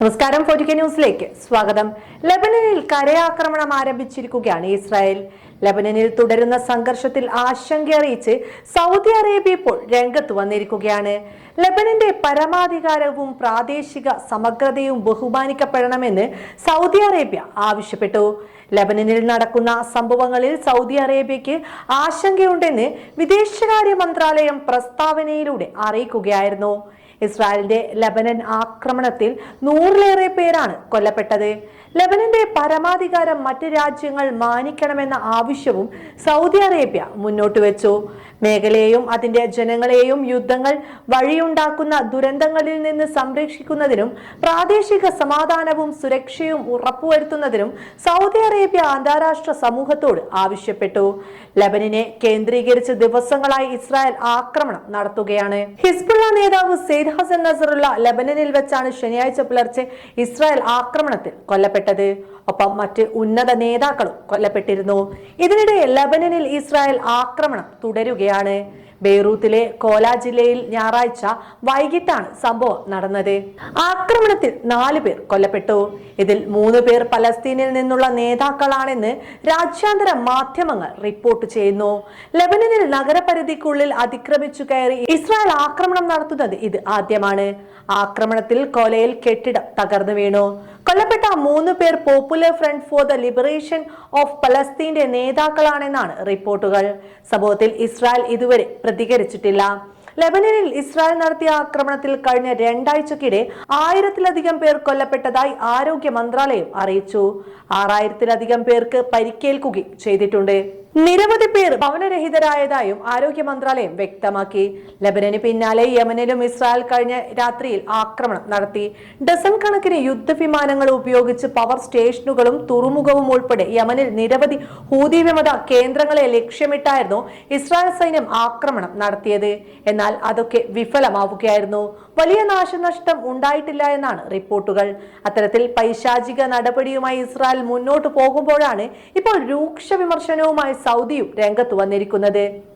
നമസ്കാരം ഫോർട്ടിക്ക ന്യൂസിലേക്ക് സ്വാഗതം. ലബനനിൽ കരയാക്രമണം ആരംഭിച്ചിരിക്കുകയാണ് ഇസ്രായേൽ. ലബനനിൽ തുടരുന്ന സംഘർഷത്തിൽ ആശങ്ക അറിയിച്ച് സൗദി അറേബ്യ ഇപ്പോൾ രംഗത്ത് വന്നിരിക്കുകയാണ്. ലബനന്റെ പരമാധികാരവും പ്രാദേശിക സമഗ്രതയും ബഹുമാനിക്കപ്പെടണമെന്ന് സൗദി അറേബ്യ ആവശ്യപ്പെട്ടു. ലബനനിൽ നടക്കുന്ന സംഭവങ്ങളിൽ സൗദി അറേബ്യയ്ക്ക് ആശങ്കയുണ്ടെന്ന് വിദേശകാര്യ മന്ത്രാലയം പ്രസ്താവനയിലൂടെ അറിയിക്കുകയായിരുന്നു. ഇസ്രായേലിന്റെ ലബനൻ ആക്രമണത്തിൽ നൂറിലേറെ പേരാണ് കൊല്ലപ്പെട്ടത്. ലബനന്റെ പരമാധികാരം മറ്റ് രാജ്യങ്ങൾ മാനിക്കണമെന്ന ആവശ്യവും സൗദി അറേബ്യ മുന്നോട്ട് വെച്ചു മേഖലയെയും അതിന്റെ ജനങ്ങളെയും യുദ്ധങ്ങൾ വഴിയുണ്ടാക്കുന്ന ദുരന്തങ്ങളിൽ നിന്ന് സംരക്ഷിക്കുന്നതിനും പ്രാദേശിക സമാധാനവും സുരക്ഷയും ഉറപ്പുവരുത്തുന്നതിനും സൗദി അറേബ്യ അന്താരാഷ്ട്ര സമൂഹത്തോട് ആവശ്യപ്പെട്ടു. ലബനിനെ കേന്ദ്രീകരിച്ച് ദിവസങ്ങളായി ഇസ്രായേൽ ആക്രമണം നടത്തുകയാണ്. ഹിസ്ബുള്ള നേതാവ് സെയ്ദ് ഹസൻ നസറുള്ള ലബനനിൽ വെച്ചാണ് ശനിയാഴ്ച പുലർച്ചെ ഇസ്രായേൽ ആക്രമണത്തിൽ കൊല്ലപ്പെട്ടത്. ഒപ്പം മറ്റ് ഉന്നത നേതാക്കളും കൊല്ലപ്പെട്ടിരുന്നു. ഇതിനിടെ ലബനനിൽ ഇസ്രായേൽ ആക്രമണം തുടരുകയാണ്. ബെയ്റൂത്തിലെ കോല ജില്ലയിൽ ഞായറാഴ്ച വൈകിട്ടാണ് സംഭവം നടന്നത്. ആക്രമണത്തിൽ നാല് പേർ കൊല്ലപ്പെട്ടു. ഇതിൽ മൂന്ന് പേർ പലസ്തീനിൽ നിന്നുള്ള നേതാക്കളാണെന്ന് രാജ്യാന്തര മാധ്യമങ്ങൾ റിപ്പോർട്ട് ചെയ്യുന്നു. ലബനനിൽ നഗരപരിധിക്കുള്ളിൽ അതിക്രമിച്ചു കയറി ഇസ്രായേൽ ആക്രമണം നടത്തുന്നത് ഇത് ആദ്യമാണ്. ആക്രമണത്തിൽ കൊലയിൽ കെട്ടിടം തകർന്നു വീണു. കൊല്ലപ്പെട്ട മൂന്ന് പേർ popular front for the liberation of പലസ്തീന്റെ നേതാക്കളാണെന്നാണ് റിപ്പോർട്ടുകൾ. സംഭവത്തിൽ ഇസ്രായേൽ ഇതുവരെ പ്രതികരിച്ചിട്ടില്ല. ലബനനിൽ ഇസ്രായേൽ നടത്തിയ ആക്രമണത്തിൽ കഴിഞ്ഞ രണ്ടാഴ്ചക്കിടെ ആയിരത്തിലധികം പേർ കൊല്ലപ്പെട്ടതായി ആരോഗ്യ മന്ത്രാലയം അറിയിച്ചു. ആറായിരത്തിലധികം പേർക്ക് പരിക്കേൽക്കുകയും ചെയ്തിട്ടുണ്ട്. നിരവധി പേർ ഭവനരഹിതരായതായും ആരോഗ്യ മന്ത്രാലയം വ്യക്തമാക്കി. ലബനന് പിന്നാലെ യമനിലും ഇസ്രായേൽ കഴിഞ്ഞ രാത്രിയിൽ ആക്രമണം നടത്തി. ഡസൺ കണക്കിന് യുദ്ധവിമാനങ്ങൾ ഉപയോഗിച്ച് പവർ സ്റ്റേഷനുകളും തുറമുഖവും ഉൾപ്പെടെ യമനിൽ നിരവധി ഹൂതി വിമത കേന്ദ്രങ്ങളെ ലക്ഷ്യമിട്ടായിരുന്നു ഇസ്രായേൽ സൈന്യം ആക്രമണം നടത്തിയത്. എന്നാൽ അതൊക്കെ വിഫലമാവുകയായിരുന്നു. വലിയ നാശനഷ്ടം ഉണ്ടായിട്ടില്ല എന്നാണ് റിപ്പോർട്ടുകൾ. അത്തരത്തിൽ പൈശാചിക നടപടിയുമായി ഇസ്രായേൽ മുന്നോട്ട് പോകുമ്പോഴാണ് ഇപ്പോൾ രൂക്ഷ വിമർശനവുമായി സൗദിയും രംഗത്ത് വന്നിരിക്കുന്നത്.